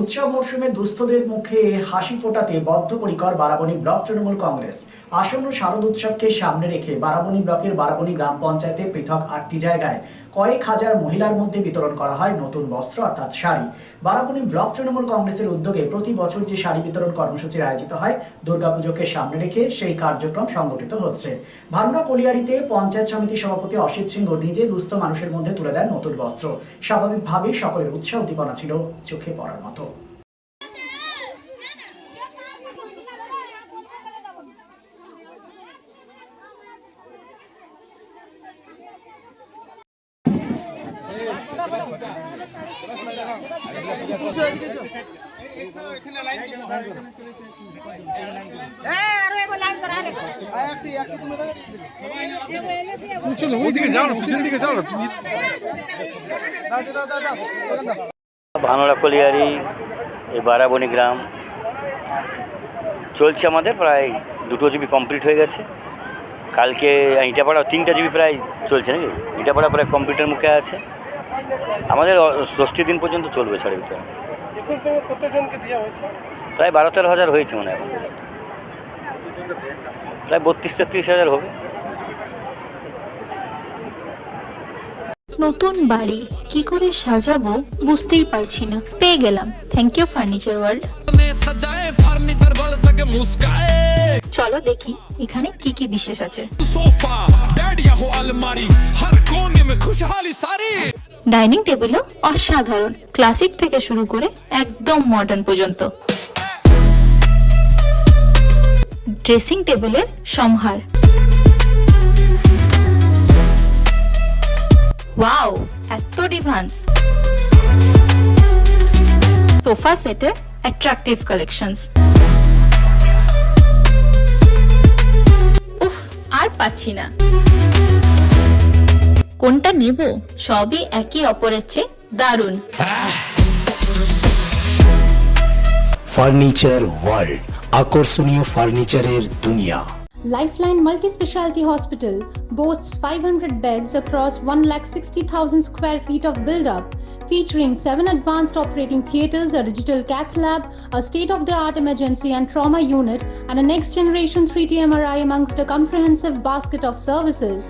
উৎসব মরশুমে দুস্থদের মুখে হাসি ফোটাতে বদ্ধপরিকর বারাবণী ব্লক তৃণমূল কংগ্রেস। আসন্ন শারদ উৎসবকে সামনে রেখে বারাবণী ব্লকের বারাবণী গ্রাম পঞ্চায়েতে পৃথক আটটি জায়গায় কয়েক হাজার মহিলার মধ্যে বিতরণ করা হয় নতুন বস্ত্র অর্থাৎ শাড়ি। বারাবণী ব্লক তৃণমূল কংগ্রেসের উদ্যোগে প্রতি বছর যে শাড়ি বিতরণ কর্মসূচির আয়োজিত হয়, দুর্গাপুজোকে সামনে রেখে সেই কার্যক্রম সংগঠিত হচ্ছে। ভারুনা কলিয়ারিতে পঞ্চায়েত সমিতি সভাপতি অসিত সিংহ নিজে দুস্থ মানুষের মধ্যে তুলে দেন নতুন বস্ত্র। স্বাভাবিকভাবেই সকলের উৎসাহ উদ্দীপনা ছিল চোখে পড়ার মতো। ভাঙড়া কলিয়ারি এই বারাবণী গ্রাম। চলছে আমাদের প্রায় দুটো জিবি কমপ্লিট হয়ে গেছে। কালকে ইটাপাড়া তিনটা জিবি প্রায় চলছে নাকি? ইটাপাড়া প্রায় কমপ্লিটের মুখে আছে। আমাদের ষষ্ঠী দিন পর্যন্ত চলবে ছাড়ের ভিতরে প্রায় বারো তেরো হাজার হয়েছে মানে এখন প্রায় বত্রিশ তেত্রিশ হাজার হবে। নতুন বাড়ি কি করে সাজাবো বুঝতেই পারছি না। পেয়ে গেলাম। থ্যাংক ইউ ফার্নিচার ওয়ার্ল্ড চলো দেখি এখানে কি কি বিশেষ আছে। সোফা ড্যাড আলমারি হর কোনে মে খুশহালি সারি। ডাইনিং টেবিলও অসাধারণ। ক্লাসিক থেকে শুরু করে একদম মডার্ন পর্যন্ত। ড্রেসিং টেবিলের সম্হার ওয়াও, এত ডিভান্স সোফা সেটের অ্যাট্রাকটিভ কালেকশনস উফ, আর পাচ্ছি না। কোনটা নেব সবই একে অপরের চেয়ে দারুণ ফার্নিচার ওয়ার্ল্ড আকর্ষণীয় ফার্নিচারের দুনিয়া Lifeline Multi Specialty Hospital boasts 500 beds across 1,60,000 square feet of build up, featuring 7 advanced operating theatres, a digital cath lab, a state of the art emergency and trauma unit, and a next generation 3T MRI amongst a comprehensive basket of services.